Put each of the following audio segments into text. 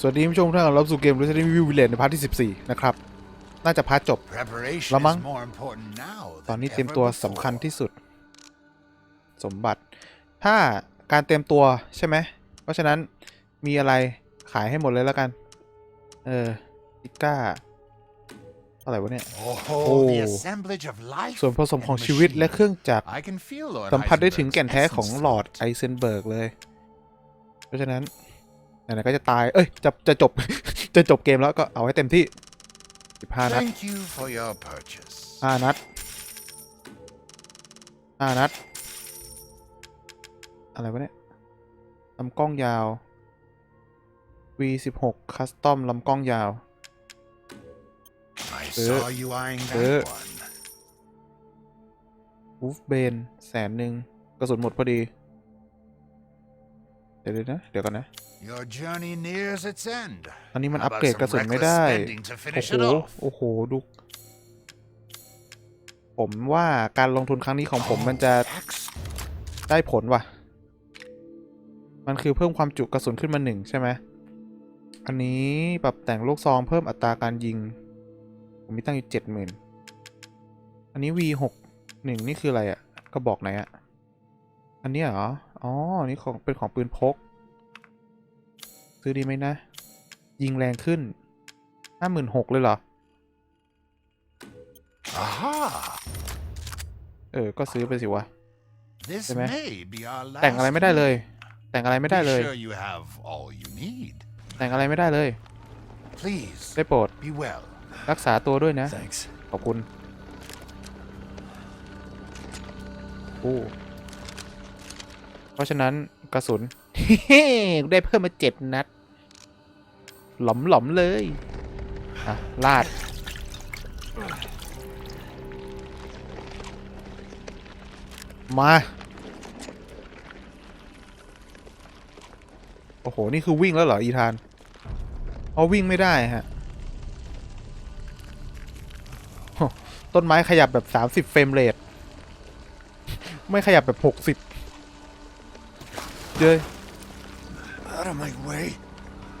สวัสดีผู้ชมทุกท่านรับสู่เกม Resident Evil Village ในพาร์ทที่ 14 นะครับ น่าจะพาร์ทจบ Preparation Lamang. is more important now ตอน than นี้เตรียม ever ตัว before. สำคัญที่สุด สมบัติ ถ้าการเตรียมตัวใช่ไหม เพราะฉะนั้นมีอะไรขายให้หมดเลยแล้วกัน เออติก้าอะไรวะเนี่ย Oh, Oh. the assemblage of life ส่วนผสม and ของชีวิตและ machine. เครื่องจักร I can feel Lord สัมผัสได้ถึง Heisenberg's แก่นแท้ของ essence หลอด thought. ไอเซนเบิร์กเลย เพราะฉะนั้น ไหนๆก็จะตาย เอ้ย จะจะจบ จะจบเกมแล้วก็เอาให้เต็มที่ 15 นัด Thank you for your purchase. ห้านัดห้านัด อะไรวะเนี่ย ลำกล้องยาว V16 คัสตอมลำกล้องยาว I Uh, saw you eyeing uh. that one. วูฟเบนแสนหนึ่งกระสุนหมดพอดี เดี๋ยวๆนะ เดี๋ยวกันนะ Your journey nears its end. อันนี้มัน How อัป about เกรด some กระสุนไม่ reckless ได้ spending to โอ้ finish โห it off? โอ้โห ดู ผมว่าการลงทุนครั้งนี้ของผมมันจะ Excellent. ได้ผลว่ะ มันคือเพิ่มความจุกระสุนขึ้นมาหนึ่งใช่ไหม อันนี้ปรับแต่งลูกซองเพิ่มอัตราการยิง ผมมีตั้งอยู่เจ็ดหมื่นอันนี้ V หกหนึ่งนี่คืออะไรอะ่ะก็บอกไหนอะ่ะอันนี้เหรอ อ๋ออันนี้ของเป็นของปืนพก ซื้อดีไหมนะ ยิงแรงขึ้นห้าหมื่นหกเลยเหรอ Aha! เออ ก็ซื้อไปสิวะ This Thế mẹ. may be our last แต่งอะไรไม่ได้เลย แต่งอะไรไม่ได้เลย Be sure you have all you need. แต่งอะไรไม่ได้เลย Please ได้โปรด be well. รักษาตัวด้วยนะ Thanks. ขอบคุณโอ้เพราะฉะนั้นกระสุน ได้เพิ่มมาเจ็ดนัด หลอมหลอมๆเลยอะลาด มา โอ้โห นี่คือวิ่งแล้วเหรอ อีธานเอาวิ่งไม่ได้ฮะ ต้นไม้ขยับแบบ 30 เฟรมเรทไม่ขยับแบบ 60เย้ย Out of my way.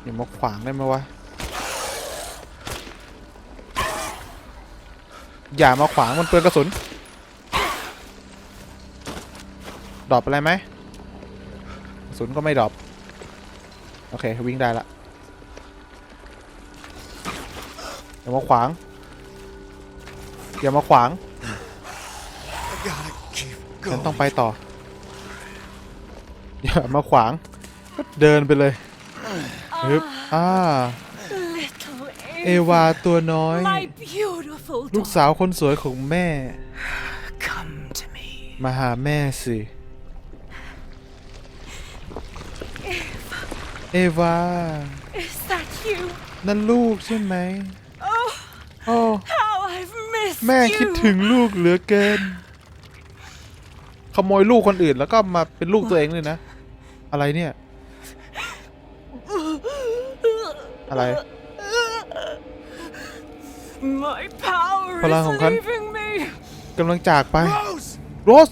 อย่ามาขวางได้ไหมวะ อย่ามาขวางมันเปลืองกระสุน ดรอปอะไรไหมกระสุนก็ไม่ดรอปโอเค วิ่งได้ละอย่ามาขวาง อย่ามาขวาง I gotta keep ฉัน going. ต้องไปต่อ อย่ามาขวาง ก็เดินไปเลยฮึบอ่า Little เอ Ava, วาตัวน้อย my beautiful ลูก daughter, สาวคนสวยของแม่ come to me. มาหาแม่สิ เอวา Is that you? นั่นลูกใช่ไหม Oh, โอ้ how I've missed แม่ you. คิดถึงลูกเหลือเกิน ขโมยลูกคนอื่นแล้วก็มาเป็นลูกตัวเองเลยนะ อะไรเนี่ย อะไร My power พลัง is ของฉัน leaving me. กำลังจากไป Rose! โรส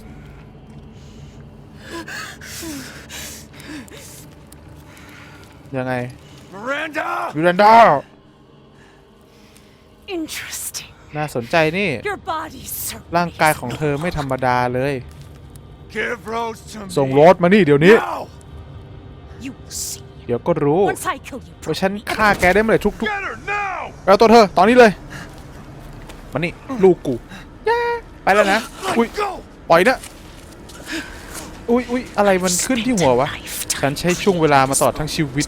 ยังไง Miranda! วิรันดา Interesting. น่าสนใจนี่ Your body's so ร่างกายของเธอไม่ธรรมดาเลย Give Rose to me. ส่งโรสมานี่เดี๋ยวนี้ Now! You will see. เดี๋ยวก็รู้ Once I kill you, ว่าฉันฆ่าแกได้เมื่อไหร่ทุก Get her now! ๆเอาตัวเธอตอนนี้เลยมานี่ลูกกูย่าไปแล้วนะอุ้ย Go! ปล่อยนะอุ้ยอุ้ยอะไรมันขึ้นที่หัววะฉันใช้ช่วงเวลามาตลอดทั้งชีวิต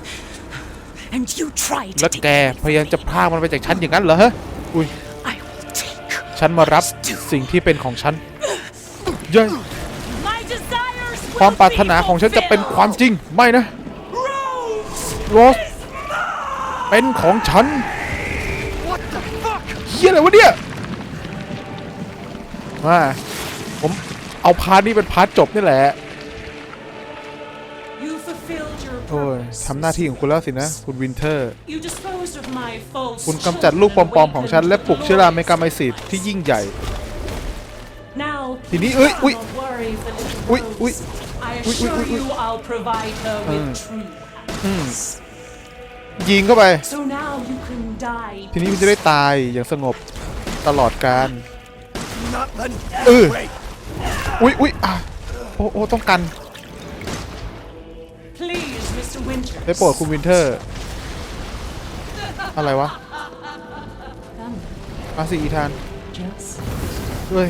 and you tried to แล้ว take แกพยายามจะพรากมันไปจากฉันอย่างนั้นเหรอฮะอุ้ย I will take ฉันมารับสิ่งที่เป็นของฉันเย้ย my desires. ความปรารถนาของฉันจะเป็นความจริงไม่นะ Rose. โรส เป็นของฉัน What the fuck? เฮียอะไรวะเนี่ยมาผมเอาพาร์ทนี้เป็นพาร์ทจบนี่แหละ You fulfilled your โอ้ย purpose. ทำหน้าที่ของคุณแล้วสินะ คุณวินเทอร์ You disposed of my false คุณกำจัดลูกปอมๆของฉัน และปลุกเชื้อราเมกาไมซิตที่ยิ่งใหญ่ Now, ทีนี้เอ้ย อุ๊ย don't worry for little อุ๊ยอุ๊ย Rose. I อุ๊ยอุ๊ย assure อุ๊ย you I'll provide her with true happiness. ยิงเข้าไป So now you can die. ทีนี้มันจะได้ตายอย่างสงบตลอดการ Not letting you Ừ. get away. อุ้ยอุ้ยอะโอ้โอ้ต้องกัน Please, Mr. Winters. ได้โปรดคุณวินเทอร์ อะไรวะ Come, มาสิอีธาน just เฮ้ย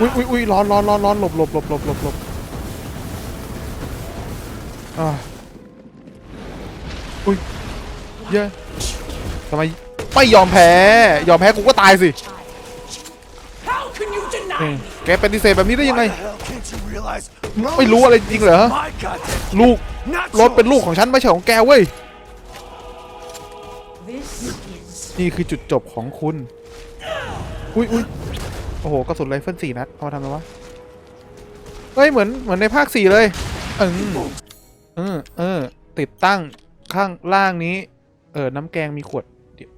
อุ้ยอุ้ยอุ้ยร้อนร้อนร้อนร้อนหลบหลบหลบหลบหลบหลบอ่า อุ้ยเย้ยทำไมไม่ยอมแพ้ ยอมแพ้กูก็ตายสิ How can you อืม deny me? แกปฏิเสธแบบนี้ได้ยังไง Why the hell can't you realize? ไม่รู้อะไรจริงเหรอ My goddamn ลูก not รถเป็นลูก yours. ของฉันไม่ใช่ของแกเว้ย This is นี่คือจุดจบของคุณ อุ้ยอุ้ยโอ้โหกระสุนไรเฟิลสี่นัด เอามาทำอะไรวะ เฮ้ย เหมือน เหมือนในภาคสี่เลย เออเออเออติดตั้ง ข้างล่างนี้ เออน้ำแกงมีขวดเดี๋ยว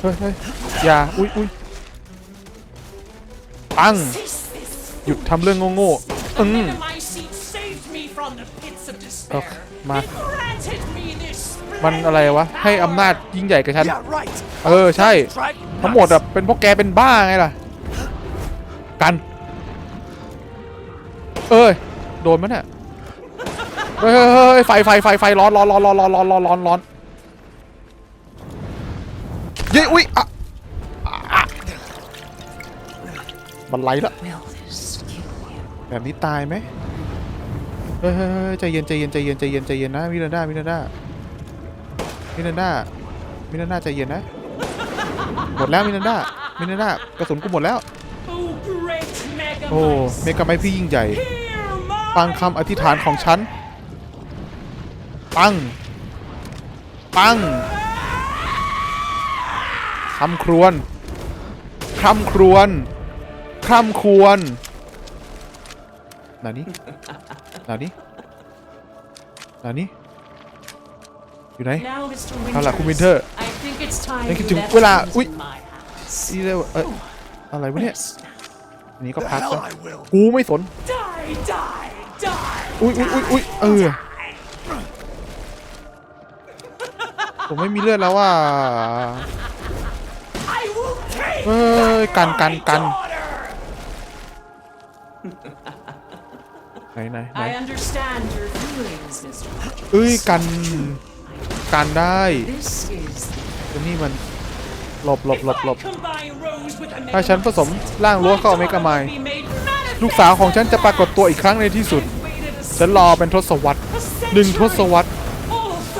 เฮ้ยเฮ้ยอย่าอุ้ยอุ้ยปัง cease this. หยุดทำเรื่องโง่ๆอืม Men of my seat saved me from the pits of despair. Okay, ma. They granted me this มันอะไรวะ ให้อำนาจยิ่งใหญ่กับฉัน Yeah, right. เออ ใช่ Tried ทั้งหมดอะเป็นเพราะแกเป็นบ้าไงล่ะ กัน เอ้ย โดนมั้ยเนี่ย เฮ้ยเฮ้ยเฮ้ยไฟไฟไฟไฟร้อนร้อนร้อนร้อนร้อนร้อนร้อนร้อนร้อนเย้ยอุ้ยอะอะอะมันไหลละ Will this kill you? แบบนี้ตายไหมเฮ้ยเฮ้ยเฮ้ยใจเย็นใจเย็นใจเย็นใจเย็นใจเย็นนะมิรันดามิรันดามิรันดามิรันดาใจเย็นนะหมดแล้วมิรันดามิรันดากระสุนกูหมดแล้ว Oh, great mega โอ้เมกะไมพี่ยิ่งใหญ่ Hear my ฟังคำอธิษฐานของฉัน ปัง ปังคำครวนคำครวนคำควรนานี้นานี้นานี้อยู่ไหน Now, Mr. เอาล่ะคุณ Winters, Winter I think it's time นี่คิด you ถึง left เวลา things อุ๊ย in my hands. นี่เรียกว่าเอ้ยอะไรวะเนี่ย Rest now. อันนี้ก็ The พัก hell ซะ I will. กูไม่สน Die, die, die. อุ้ยอุ้ยอุ้ยอุ้ยเออ ผมไม่มีเลือดแล้วว่า I will take เอ้ยกันกันกัน daughter. ไหนไหนไหน I understand your feelings, Mr. Winters. เอ้ยกันกันได้ This is แต่นี่มันหลบหลบ If หลบหล I บ combine Rose with a ถ้าฉันผสมร่างรั้วเข้าเมกะไมล์ลูกสาวของฉันจะปรากฏตัวอีกครั้งในที่สุดฉันรอเป็นทศวรรษหนึ่งทศวรรษ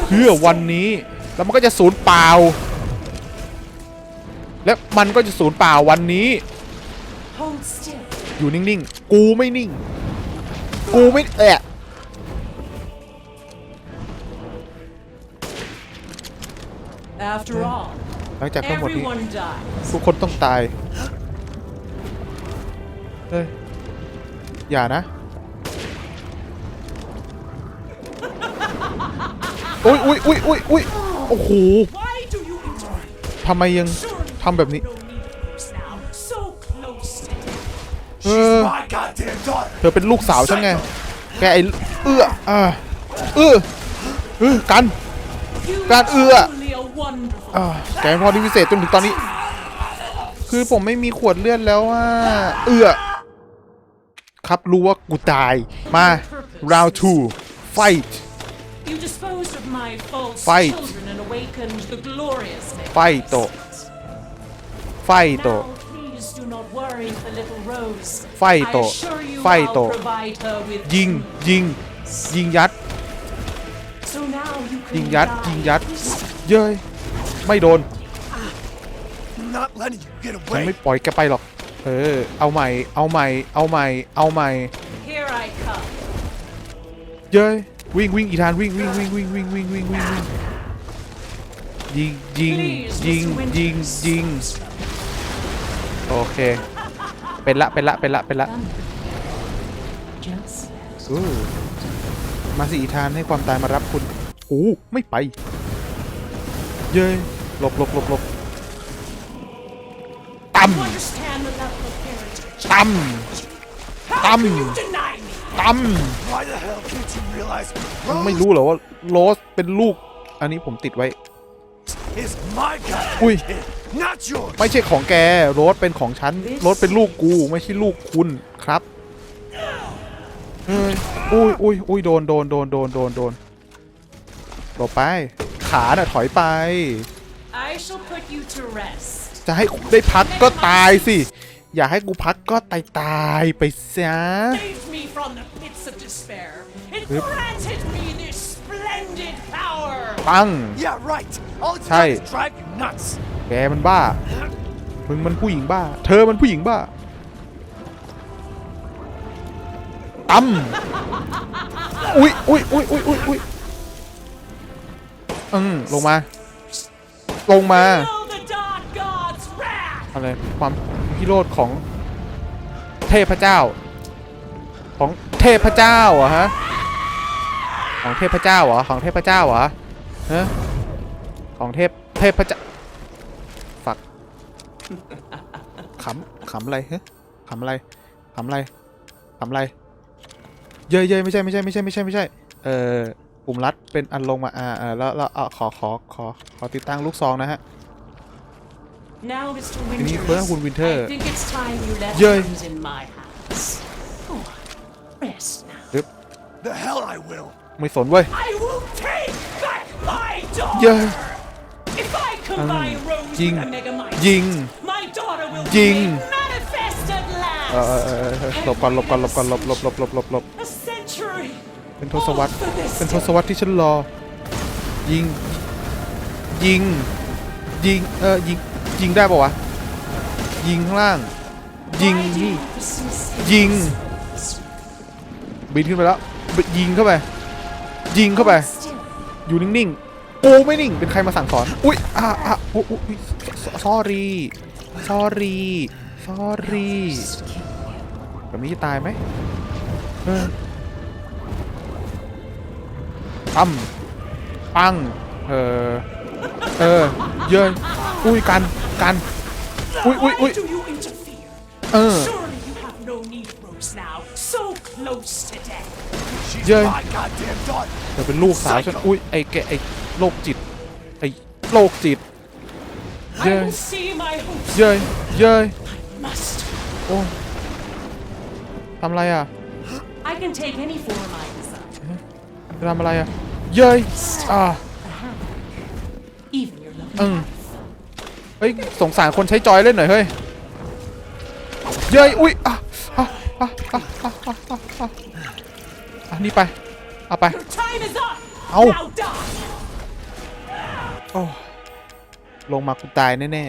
เพื่อวันนี้ แล้วมันก็จะสูญเปล่า และมันก็จะสูญเปล่าวันนี้ Hold still. อยู่นิ่งๆ กูไม่นิ่ง กูไม่แอะ After all, หลังจากทั้งหมดนี้ everyone dies. ทุกคนต้องตาย เฮ้ย อย่านะ อุ้ยอุ้ยอุ้ยอุ้ยอุ้ยโอ้โห Why do you interrupt? ทำไมยัง Surely ทำแบบนี้ no need Rose now. So close to death. เอ She's อ my goddamn daughter. เธอเป็นลูกสาวฉันไง แกไอเอื้ออ่าเออเออกัน You God, are ưa. truly a wonderful อ่าแกพอดีพิเศษจนถึงตอนนี้ คือผมไม่มีขวดเลือดแล้วว่าเอื้อ ครับรู้ว่ากูตาย มา round two fight You disposed of my false Fight. Children and awakened the glorious Fight. magnificent. ไฟโต Now, please do not worry for little Rose. Fight. I assure you Fight. I'll provide her with ยิงยิง ยิงยัด So now you can ยิงยัด die ยิงยัด peacefully. เย้ย ไม่โดน Not letting you get ฉัน away. ไม่ปล่อยแกไปหรอก เออ เอาใหม่ เอาใหม่ เอาใหม่ เอาใหม่ Here I come. เย้ย วิ่งวิ่งอีธานวิ่งวิ่งวิ่งวิ่งวิ่งวิ่งวิ่งวิ่งวิ่ง ยิงยิง Please, ยิง Mr. Winters. ยิงยิงโอเค เป็นละเป็นละเป็นละเป็นละ Just อู้มาสิอีธานให้ความตายมารับคุณโอ้ไม่ไป เย้ยหลบหลบหลบหลบตั้ม you understand without the parent. ตั้ม How Tâm. can you deny me? ตั้ม Why the hell can't you realize มึงไม่ Rose รู้เหรอว่าโรสเป็นลูก อันนี้ผมติดไว้ is my goddamn Ui. kid, not yours. ไม่ใช่ของแกโรสเป็นของฉันโรสเป็นลูกกูไม่ใช่ลูกคุณครับเฮ้ยอุ้ยอุ้ยอุ้ยโดนโดนโดนโดนโดนโดนหลบไป ขาน่ะถอยไป I shall put you to rest. จะให้ได้พักก็ตายสิ อยากให้กูพักก็ตายตายไปซะ Saved me ปัง Yeah, right. All it's Hey. done is drive you nuts. แกมันบ้า มึงมันผู้หญิงบ้า เธอมันผู้หญิงบ้าตั้มอุ้ยอุ้ยอุ้ยอุ้ยอุ้ยอุ้ยอืมลงมา ลงมา Feel the dark god's wrath. อะไรความพิโรธของเทพเจ้า ของเทพเจ้าเหรอฮะ ของเทพเจ้าเหรอ ของเทพเจ้าเหรอ ฮะของเทพเทพเจ้าฝักขำขำอะไรฮะขำอะไรขำอะไรขำอะไร เย้ยเย้ยไม่ใช่ไม่ใช่ไม่ใช่ไม่ใช่ไม่ใช่ เอ่อปุ่มรัดเป็นอันลงมาอ่าอ่าแล้วแล้วเอาขอขอขอขอติดตั้งลูกซองนะฮะ Now, Mr. Can you Winters, put on Winter? I think it's time you left Yeah. things in my hands. Go on, rest now. The hell I will. ไม่สนเว้ย I will take back my daughter. เย้ย If I combine Rose Ying. with a Megamite, Ying. my daughter will Ying. be made manifest at เออเออ last. เออเออหลบก่อนหลบก่อนหลบก่อนหลบหลบหลบหลบหลบหลบ A century. เป็นทศวรรษ All for this เป็นทศวรรษที่ฉันรอ ยิง ยิง ยิง เออยิง ยิงได้ปะวะ ยิงข้างล่าง ยิง Why do นี่ you persist in Ying. this? บินขึ้นไปแล้วบิยิงเข้าไป ยิงเข้าไป Still, อยู่นิ่งๆกูไม่นิ่ง เป็นใครมาสั่งสอน อุ้ยอะอะอุ๊ยอุ๊ย sorry sorry sorry แบบนี้จะตายไหมเออตั้มปัง เออ เออ เยินอุ้ยกัน กัน อุ้ยอุ้ย why อุ้ย do you interfere? เออ Surely you have no need, Rose, now. So close to death. She's Yeah. my goddamn daughter. เธอเป็นลูกสาวฉัน อุ้ยไอ้แกไอ้โรคจิต ไอ้โรคจิต I Yeah. will see my hopes. เย้ยเย้ย Must. โอ้ทำอะไรอะ I can take any form I desire. จะทำอะไรอะ เย้ยอ่า Even your lovely Mm. wife. เฮ้ย สงสารคนใช้จอยเล่นหน่อยเฮ้ย เย้ย อุ้ยอะอะอะอะอะอะ อะอะอะนี่ไป เอาไป Your time is up. Ow. Now die. โอ้ลงมากูตายแน่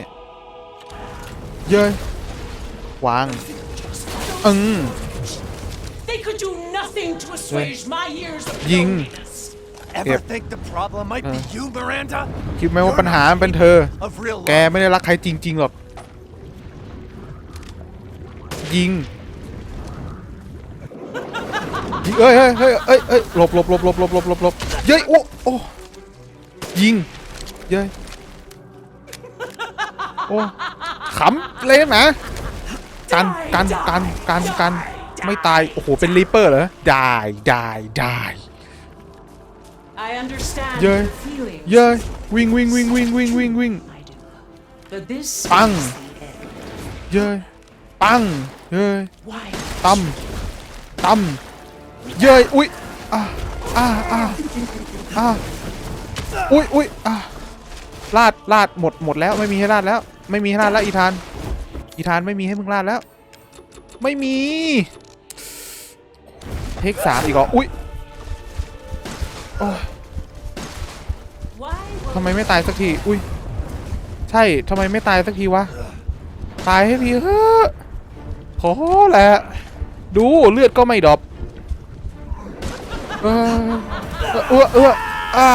ๆ เย้ยวางอืม They could do nothing to assuage my years of Ying. loneliness. Ever Yep. think the problem might be Uh. you, Miranda? คิดไหมว่า You're ปัญหา not มันเป็นเธอ of real แก love. ไม่ได้รักใครจริงๆหรอก ยิง ยิงเอ้ยเฮ้ยเฮ้ยเอ้ยเอ้ยหลบหลบหลบหลบหลบหลบหลบหลบเย้ยโอ้โอ้ยิงเย้ยโอ้ขำเลยนะกันกันกันกันกันไม่ตาย โอ้โห เป็นรีเปอร์เหรอ ได้ได้ได้ I understand Yeah. your feelings. เย้ยวิ่งวิ่งวิ่งวิ่งวิ่งวิ่งวิ่ง I do. But this Bang. is the end. เย้ยปังเย้ย Why? ตั้มตั้ม เย้ยอุ้ยอ่าอ่าอ่าอ่าอุ้ยอุ้ยอ่าลาดลาดหมดหมดแล้วไม่มีให้ลาดแล้ว ไม่มีให้ลาดแล้วอีธาน อีธานไม่มีให้มึงลาดแล้ว ไม่มีเทคสามอีกเหรออุ้ยโอ้ยทำไมไม่ตายสักทีอุ้ยใช่ทำไมไม่ตายสักทีวะตายให้ทีเฮ้อะขอแหละดูเลือดก็ไม่ดรอป เออเอื้อเอื้ออ่า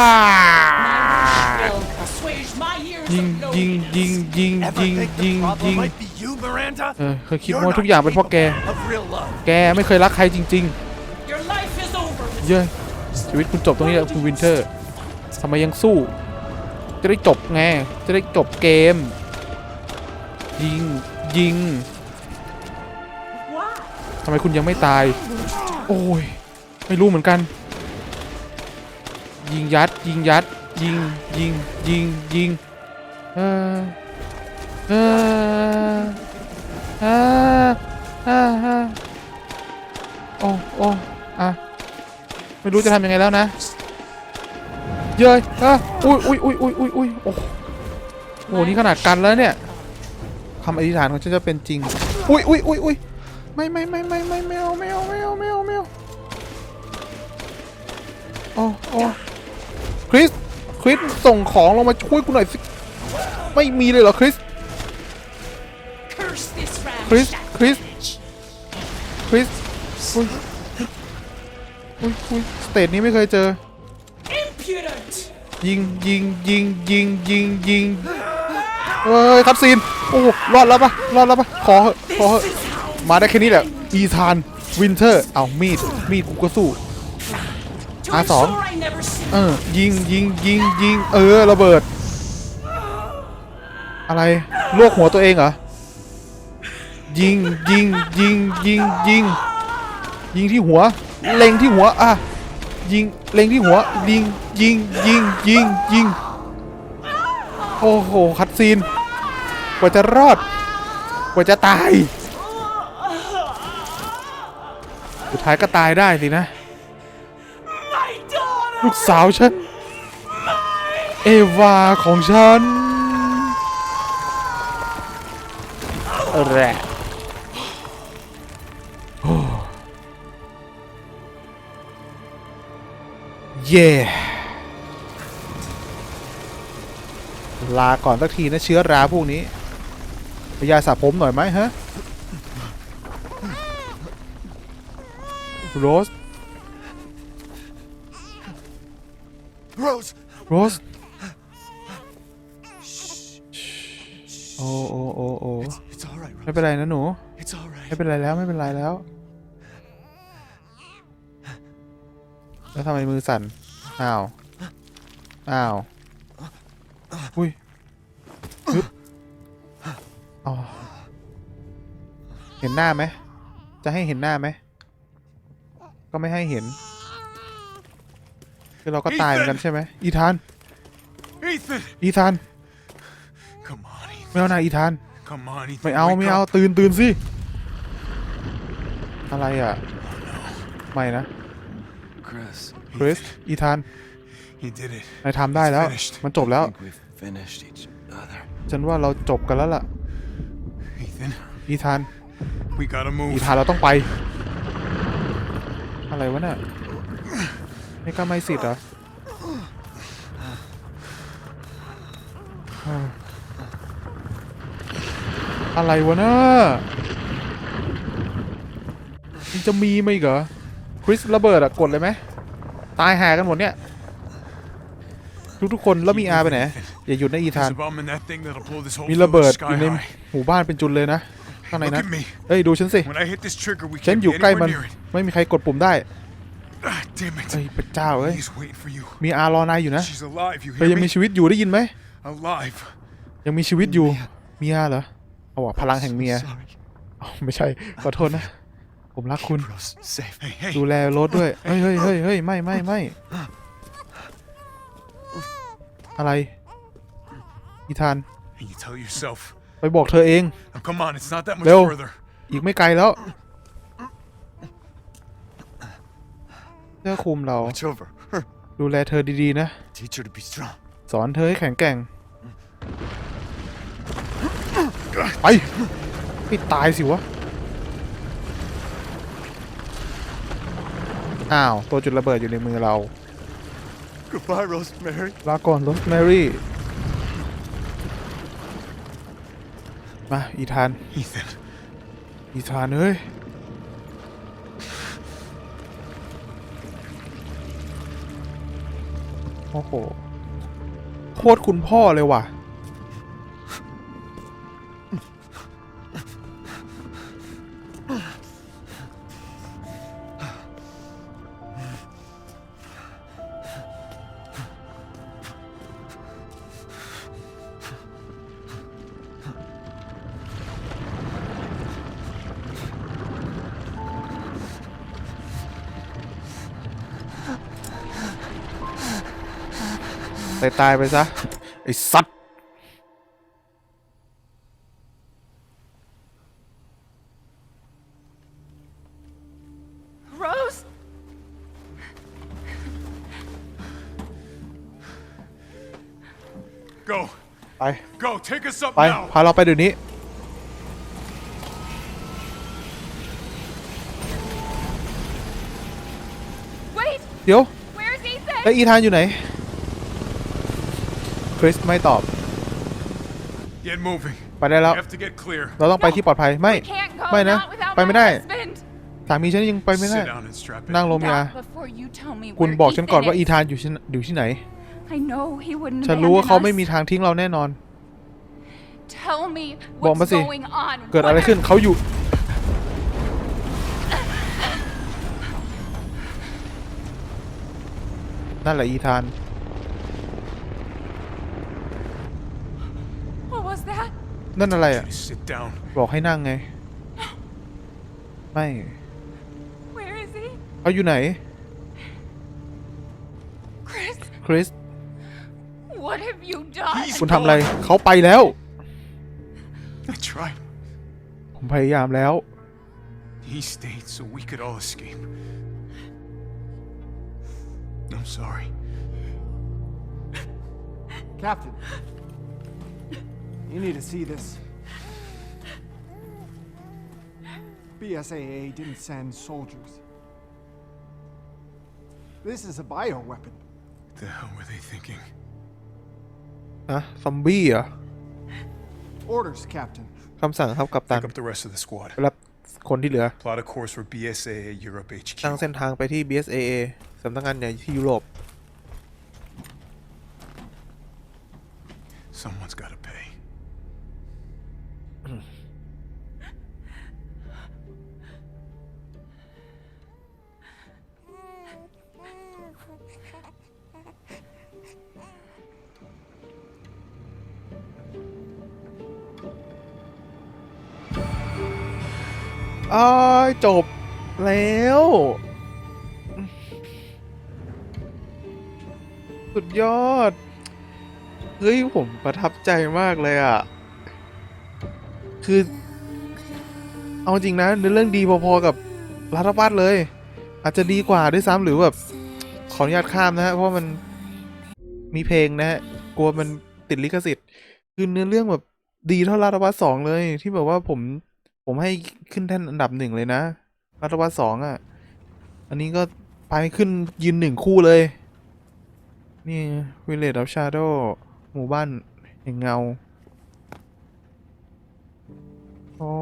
ยิงยิงยิงยิงยิงยิงยิงเออเคยคิดว่าทุกอย่างเป็นเพราะแก แกไม่เคยรักใครจริง ๆ เย้ชีวิตคุณจบตรงนี้แล้วคุณวินเทอร์ทำไมยังสู้ จะได้จบไง จะได้จบเกม ยิงยิงทำไมคุณยังไม่ตาย โอ้ย ไม่รู้เหมือนกัน ยิงยัด ยิงยัด ยิง ยิง ยิง ยิง เออเออเออเออโอ้โอ้อะ ไม่รู้จะทำยังไงแล้วนะ เย้ยอะอุ้ยอุ้ยอุ้ยอุ้ยอุ้ยอุ้ยโอ้โหโอ้โห นี่ขนาดกันแล้วเนี่ยคำอธิษฐานของฉันจะเป็นจริง อุ้ยอุ้ยอุ้ยอุ้ยไม่ไม่ไม่ไม่ไม่ไม่เอาไม่เอาไม่เอาไม่เอาไม่เอาโอ้โอ้ คริส คริสส่งของลงมาช่วยกูหน่อยสิ ไม่มีเลยเหรอคริส Curse this Chris, ramshackle Chris. village. คริสอุ้ยอุ้ยอุ้ยสเตจนี้ไม่เคยเจอ Impudent! ยิงยิงยิงยิงยิงยิงเฮ้ยคัดซีน โอ้โหรอดแล้วปะรอดแล้วปะขอเหอะขอเหอะ This is how มาได้แค่นี้แหละ อีธาน วินเทอร์ เอามีด มีดกูก็สู้ to Ah, ensure song. I never see เออยิงยิงยิงยิงเออระเบิด อะไรลวกหัวตัวเองเหรอยิงยิงยิงยิงยิงยิงที่หัว เล็งที่หัวอะยิงเล็งที่หัวยิงยิงยิงยิงยิงโอ้โหคัดซีนกว่าจะรอดกว่าจะตายสุดท้ายก็ตายได้สินะ my daughter! ลูกสาวฉัน เอวาของฉันแหละโอ้เย่ลาก่อนสักทีนะเชื้อราพวกนี้ไปยาสระผมหน่อยไหมฮะโรส โรสโอ้โอ้โอ้โอ้ It's all right, ไม่ Rose. เป็นไรนะหนู It's all right. ไม่เป็นไรแล้วไม่เป็นไรแล้ว แล้วทำไมมือสั่น อ้าว อ้าว อุ้ยฮึบอ๋อเห็นหน้าไหม จะให้เห็นหน้าไหม ก็ไม่ให้เห็น คือเราก็ตายเหมือนกันใช่ไหมอีธาน Ethan. อีธาน Come on, Ethan. ไม่เอานะอีธาน Come on, Ethan. ไม่เอา wake ไม่เอา up. ตื่นตื่นสิ อะไรอะ ไม่นะ Chris. คริส อีธาน You did it. นายทำได้แล้ว Finished. มันจบแล้ว I think we've finished each other. ฉันว่าเราจบกันแล้วล่ะ Ethan, อีธาน we gotta อี move. ธานเราต้องไป อะไรวะเนี่ย ไม่ก็ไม่สิทธิ์เหรออ่าอะไรวะเนะมันจะมีไหมอีกเหรอ คริสระเบิดอะกดเลยไหม ตายหากันหมดเนี่ย ทุกๆคนแล้วมีอาไปไหน อย่าหยุดนะอีธาน There's a bomb in that thing that'll blow this whole มีระเบิด village อยู่ sky ใน high. หมู่บ้านเป็นจุดเลยนะ ข้างใน Look นั้น at me. เอ้ย ดูฉันสิ When I hit this trigger, we ฉัน can't อยู่ be ใกล้มัน anywhere near it. ไม่มีใครกดปุ่มได้ Ah, damn it. เอ้ยพระเจ้าเอ้ย He's waiting for you. มีอารอนายอยู่นะ She's alive. You เธอ hear ยังมี me? ชีวิตอยู่ได้ยินไหม Alive. ยังมีชีวิตอยู่ เมียเหรอเอาว่ะพลังแห่งเมีย Sorry. อ๋อไม่ใช่ ขอโทษนะ ผมรักคุณ Rose, safe. Hey, hey. ดูแลรถด้วย เฮ้ยเฮ้ยเฮ้ยเฮ้ยไม่ไม่ไม่อะไรอีธาน And you tell yourself. ไปบอกเธอเอง Now, come on. It's not that much Leo. further. อีกไม่ไกลแล้ว เสื้อคลุมเรา Watch over her. ดูแลเธอดีๆนะ Teach her to be strong. สอนเธอให้แข็งแกร่ง ไปไม่ตายสิวะ อ้าว ตัวจุดระเบิดอยู่ในมือเรา Goodbye, Rosemary. ลาก่อนโรสแมรี่ มา อีธาน Ethan. อีธานเอ้ย โอ้โหโคตรคุณพ่อเลยว่ะ ตายตายๆไปซะ ไอ้สัตว์ Rose? Go. ไป Go. Take us up ไป now. พาเราไปเดี๋ยวนี้ Wait! เดี๋ยว Where's Ethan? แล้วอีธานอยู่ไหน คริสไม่ตอบ Get moving. ไปได้แล้ว We have to get clear. เราต้องไปที่ปลอดภัยไม่ We can't go ไม่นะ not without ไปไม่ได้ my husband. สามีฉันยังไปไม่ได้ Sit down and strap in. นั่งลงยา Not before you tell me คุณ where บอกฉันก่อนว่า Ethan อี is. ธานอยู่ที่อยู่ที่ไหน I know he wouldn't ฉันรู้ว่า abandon เขาไม่ us. มีทางทิ้งเราแน่นอน Tell me บอกมา what's สิ going on. เกิดอะไร What ขึ้นเขาอยู่ นั่นแหละอีธาน What was that? นั่นอะไรอะ Just sit down. บอกให้นั่งไง ไม่ Where is he? เขาอยู่ไหน Chris, คริส what have you done? He's คุณทำอะไร เขาไปแล้ว I tried. ผมพยายามแล้ว He stayed so we could all escape. I'm sorry. Captain, you need to see this. BSAA didn't send soldiers. This is a bioweapon. What the hell were they thinking? นะซอมบี้เหรอ Orders, Captain. คำสั่งครับกับตัน Pick up the rest of the squad. ไปรับคนที่เหลือ Plot a course for BSAA Europe ตั้ง HQ. เส้นทางไปที่ BSAA สำนักงานใหญ่ที่ยุโรป Someone's got to pay. อ้ายจบแล้ว สุดยอด เฮ้ย ผมประทับใจมากเลยอะ คือ เอาจริงนะเนื้อเรื่องดีพอๆกับรัฐบาลเลย อาจจะดีกว่าด้วยซ้ำหรือแบบ ขออนุญาตข้ามนะฮะ เพราะมันมีเพลงนะฮะ กลัวมันติดลิขสิทธิ์ คือเนื้อเรื่องแบบดีเท่ารัฐบาลสองเลยที่แบบว่าผม ผมให้ขึ้นแท่นอันดับหนึ่งเลยนะรัฐบาลสองอะ อันนี้ก็ไปขึ้นยืนหนึ่งคู่เลย นี่ Village of Shadow หมู่บ้านแห่งเงาอ๋อ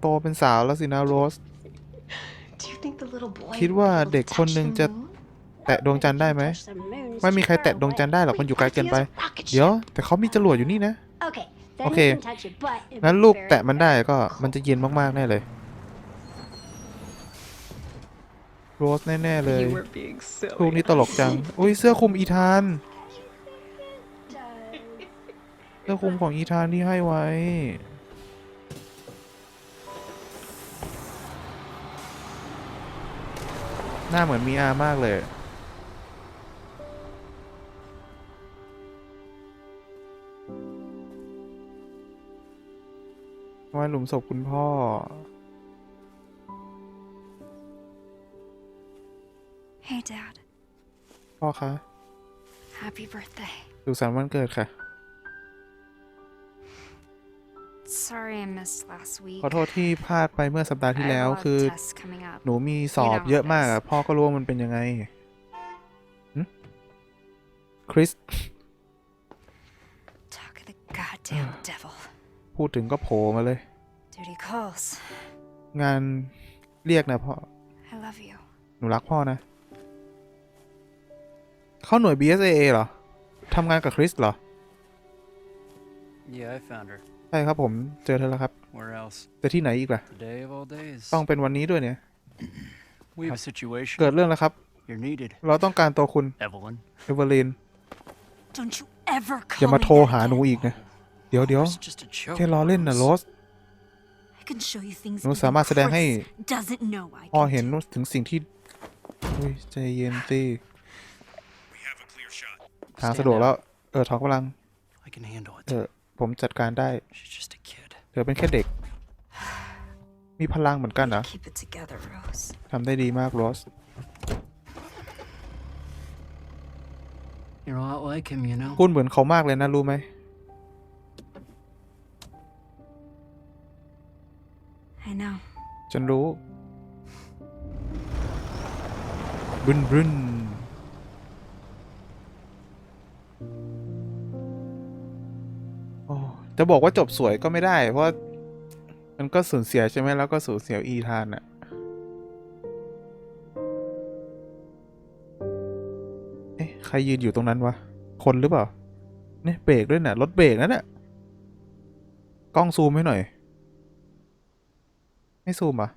โตเป็นสาวแล้วสินะโรส Do you think the little boy คิดว่า will be able to เด็กคน touch หนึ่ง the จะ moon? แตะดวงจันทร์ได้ไหม Touch the moon's ไม่มีใคร too แตะ far ดวงจันทร์ได้หรอกมันอยู่ไกล away. เกินไป He has a rocket เดี๋ยว ship. แต่เขามีจรวดอยู่นี่นะ Okay, then Okay. you can touch it, but it งั้น will be ลูก very, แตะมันได้ very ก็ cold. มันจะเย็นมากๆแน่เลย โรสแน่ๆเลย You were being silly. ลูกนี้ตลกจัง อุ้ยเสื้อคลุมอีธาน เสื้อคลุมของอีธานที่ให้ไว้ หน้าเหมือนมีอามากเลย ว่าหลุมศพคุณพ่อ Hey, Dad. พ่อคะ Happy birthday. สุขสันต์วันเกิดค่ะ Sorry I missed last week. ขอโทษที่พลาดไปเมื่อสัปดาห์ที่ I have แล้ว a lot of คือ tests coming up. หนูมีสอบเยอะมากอะพ่อก็รู้ว่ามันเป็นยังไงหึคริส พูดถึงก็โผล่มาเลย Duty calls. งานเรียกนะพ่อ I love you. หนูรักพ่อนะ เข้าหน่วย BSAA เหรอ ทำงานกับคริสเหรอ Yeah, I found her. ใช่ครับผม เจอเธอแล้วครับ Where else? แต่ที่ไหนอีกล่ะ Today of all days. ต้องเป็นวันนี้ด้วยเนี่ย We have a situation. เกิดเรื่องแล้วครับ You're needed. เราต้องการตัวคุณ Evelyn. เอเวอร์ลิน Don't you ever อย่า call มา me โทร that หาหนู again. อีกนะ เดี๋ยวเดี๋ยว It's just a joke. แค่ล้อเล่นนะโร Rose. ส I can show you things หนู even สามารถแสดงให้ Chris doesn't know I พ่อ can เห็น do. ถึงสิ่งที่อุ้ยใจเย็นสิทางสะดวกแล้ว เออถอนกำลัง I can handle เอ it. อผมจัดการได้ She's just a kid. เธอเป็นแค่เด็ก มีพลังเหมือนกันเหรอ Keep it together, Rose. ทำได้ดีมากโรส You're a lot like him, you know? คุณเหมือนเขามากเลยนะรู้ไหม I know. ฉันรู้บึนบึนโอ้จะบอกว่าจบสวยก็ไม่ได้ เพราะ มันก็สูญเสียใช่ไหมแล้วก็สูญเสียอีธานอะเอ๊ะ ใครยืนอยู่ตรงนั้นวะ คนหรือเปล่า เนี่ยเบรกด้วยน่ะ รถเบรกนั่นน่ะกล้องซูมให้หน่อย ไม่ซูมอะ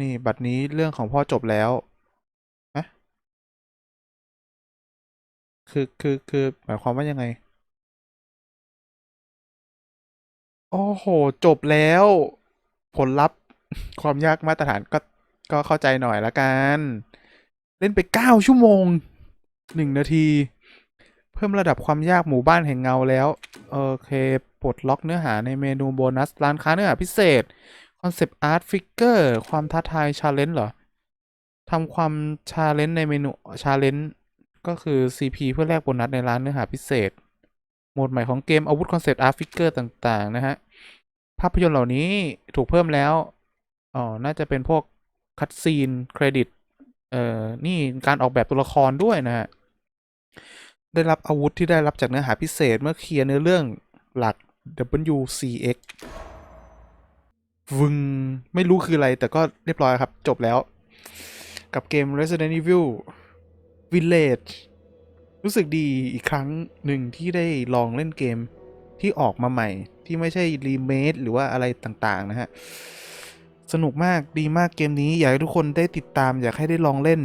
นี่บัตรนี้เรื่องของพ่อจบแล้วฮะคือคือคือหมายความว่ายังไง โอ้โห จบแล้ว ผลลัพธ์ความยากมาตรฐานก็ก็เข้าใจหน่อยละกัน เล่นไปเก้าชั่วโมงหนึ่งนาที เพิ่มระดับความยากหมู่บ้านแห่งเงาแล้ว โอเค ปลดล็อกเนื้อหาในเมนูโบนัส ร้านค้าเนื้อหาพิเศษ คอนเซปต์อาร์ตฟิกเกอร์ ความท้าทายชาเลนจ์เหรอทำความชาเลนจ์ในเมนูชาเลนจ์ก็คือ CP เพื่อแลกโบนัสในร้านเนื้อหาพิเศษ โหมดใหม่ของเกมอาวุธคอนเซปต์อาร์ตฟิกเกอร์ต่าง ๆ นะฮะ ภาพยนตร์เหล่านี้ถูกเพิ่มแล้ว อ๋อ น่าจะเป็นพวกคัตซีนเครดิต เอ่อ นี่การออกแบบตัวละครด้วยนะฮะ ได้รับอาวุธที่ได้รับจากเนื้อหาพิเศษเมื่อเคลียร์เนื้อเรื่องหลัก WCX วึงไม่รู้คืออะไรแต่ก็เรียบร้อยครับ จบแล้ว กับเกม Resident Evil Village รู้สึกดีอีกครั้งหนึ่งที่ได้ลองเล่นเกมที่ออกมาใหม่ ที่ไม่ใช่รีเมคหรือว่าอะไรต่างๆ นะฮะ สนุกมากดีมากเกมนี้ อยากให้ทุกคนได้ติดตามอยากให้ได้ลองเล่น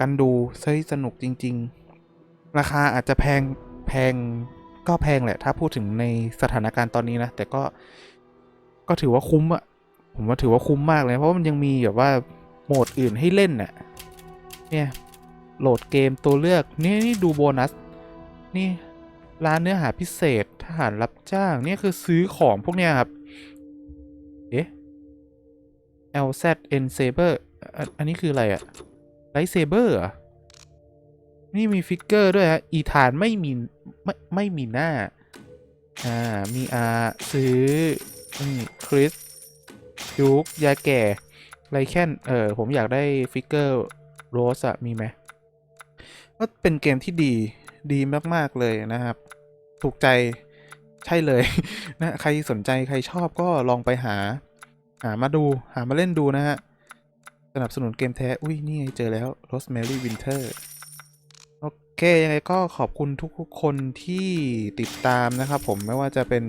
กันดูเฮ้ยสนุกจริง ๆ ราคาอาจจะแพงแพงก็แพงแหละ ถ้าพูดถึงในสถานการณ์ตอนนี้นะ แต่ก็ก็ถือว่าคุ้มอะผมว่าถือว่าคุ้มมากเลย เพราะมันยังมีแบบว่าโหมดอื่นให้เล่นน่ะเนี่ยโหลดเกมตัวเลือกนี่นี่ดูโบนัส นี่ร้านเนื้อหาพิเศษทหารรับจ้างเนี่ยคือซื้อของพวกเนี้ยครับ เอ๊ะ LZ N Saber อันอันนี้คืออะไรอะไลท์เซเบอร์อะ นี่มีฟิกเกอร์ด้วยฮะ อีธานไม่มีไม่ไม่มีหน้า อ่า มีอาซื้อนี่คริสยุกยาแก่ไรแคนเออผมอยากได้ฟิกเกอร์โรสอะมีไหมก็เป็นเกมที่ดีดีมากๆเลยนะครับ ถูกใจใช่เลยนะใครสนใจใครชอบก็ลองไปหา หามาดูหามาเล่นดูนะฮะ สนับสนุนเกมแท้ อุ้ยนี่เจอแล้ว Rosemary Winter โอ เคยังไงก็ขอบคุณทุกๆคนที่ติดตามนะครับผมไม่ว่าจะเป็น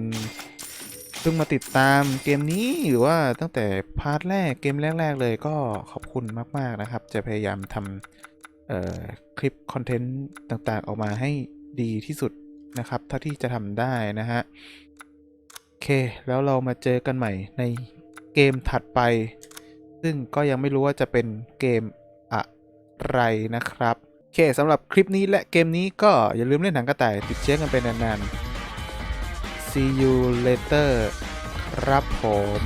เพิ่งมาติดตามเกมนี้หรือว่าตั้งแต่พาร์ทแรกเกมแรก ๆ เลยก็ขอบคุณมาก ๆ นะครับ จะพยายามทำคลิปคอนเทนต์ต่างๆ ออกมาให้ดีที่สุดนะครับ เท่าที่จะทำได้นะฮะโอเค แล้วเรามาเจอกันใหม่ในเกมถัดไป ซึ่งก็ยังไม่รู้ว่าจะเป็นเกมอะไรนะครับ เคสำหรับคลิปนี้และเกมนี้ก็อย่าลืมเล่นหนังกระต่ายติดเชื้อกันไปนานๆ see you later ครับผม